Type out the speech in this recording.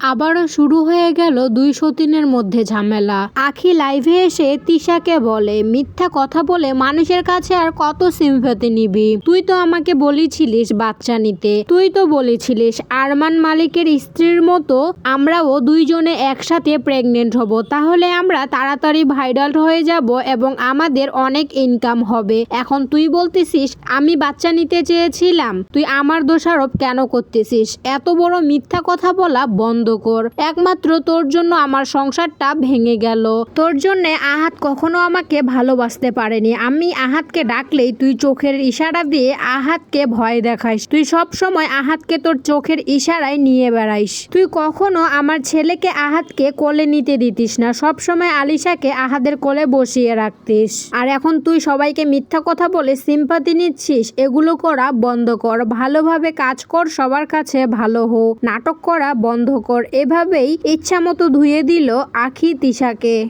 আবারও শুরু হয়ে গেল দুই সতীনের মধ্যে ঝামেলা। আখি লাইভে এসে তিশাকে বলে, মিথ্যা কথা বলে মানুষের কাছে আর কত সিম্পাতি নিবি? তুই তো আমাকে বলেছিলিস বাচ্চা নিতে। তুই তো বলেছিলিস আরমান মালিকের স্ত্রীর মতো আমরাও দুইজনে একসাথে প্রেগনেন্ট হব। তাহলে আমরা তাড়াতাড়ি ভাইরাল হয়ে যাব এবং আমাদের অনেক ইনকাম হবে। এখন তুই বলতেছিস, আমি বাচ্চা নিতে চেয়েছিলাম। তুই আমার দোষারোপ কেন করতেছিস? এত বড় মিথ্যা কথা বলা বন্ধ কর একমাত্র তোর জন্য আমার সংসারটা ভেঙে গেল। তোর জন্য আহাত কখনো আমাকে ভালোবাসতে পারেনি। আমি আহাতকে ডাকলেই তুই চোখের ইশারা দিয়ে আহাতকে ভয় দেখাইস। তুই সব সময় আহাতকে তোর চোখের ইশারায় নিয়ে বেড়াইস। তুই কখনো আমার ছেলেকে আহাতকে কোলে নিতে দিতিস না। সব সময় আলিশাকে আহাদের কোলে বসিয়ে রাখতিস। আর এখন তুই সবাইকে মিথ্যা কথা বলে সিম্পাতি নিচ্ছিস, এগুলো করা বন্ধ কর। ভালোভাবে কাজ কর, সবার কাছে ভালো হো নাটক করা বন্ধ কর। এভাবেই ইচ্ছামতো ধুয়ে দিল আখি তিশাকে।